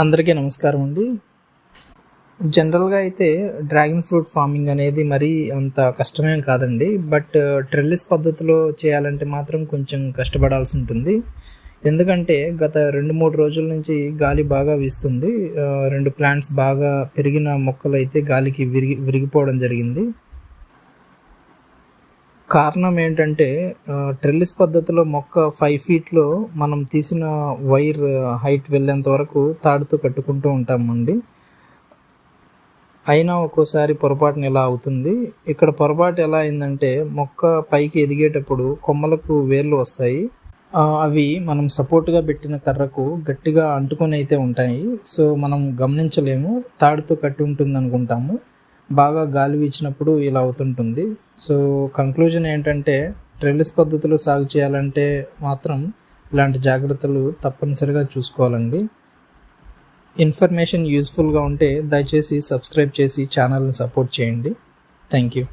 అందరికీ నమస్కారం అండి. జనరల్గా అయితే డ్రాగన్ ఫ్రూట్ ఫార్మింగ్ అనేది మరీ అంత కష్టమేం కాదండి. బట్ ట్రెల్లిస్ పద్ధతిలో చేయాలంటే మాత్రం కొంచెం కష్టపడాల్సి ఉంటుంది. ఎందుకంటే గత రెండు మూడు రోజుల నుంచి గాలి బాగా వీస్తుంది. రెండు ప్లాంట్స్ బాగా పెరిగిన మొక్కలు అయితే గాలికి విరిగి విరిగిపోవడం జరిగింది. కారణం ఏంటంటే ట్రెల్లిస్ పద్ధతిలో మొక్క ఫైవ్ ఫీట్లో మనం తీసిన వైర్ హైట్ వెళ్ళేంత వరకు తాడుతో కట్టుకుంటూ ఉంటామండి. అయినా ఒక్కోసారి పొరపాటున ఇలా అవుతుంది. ఇక్కడ పొరపాటు ఎలా అయిందంటే మొక్క పైకి ఎదిగేటప్పుడు కొమ్మలకు వేర్లు వస్తాయి. అవి మనం సపోర్ట్గా పెట్టిన కర్రకు గట్టిగా అంటుకొని అయితే ఉంటాయి. సో మనం గమనించలేము. తాడుతో కట్టి ఉంటుంది అనుకుంటాము బాగా గాలి వీచినప్పుడు ఇలా అవుతుంటుంది. సో కంక్లూజన్ ఏంటంటే ట్రెల్లిస్ పద్ధతిలో సాగు చేయాలంటే మాత్రం ఇలాంటి జాగ్రత్తలు తప్పనిసరిగా చూసుకోవాలండి. ఇన్ఫర్మేషన్ యూస్ఫుల్గా ఉంటే దయచేసి సబ్స్క్రైబ్ చేసి ఛానల్ని సపోర్ట్ చేయండి. Thank you.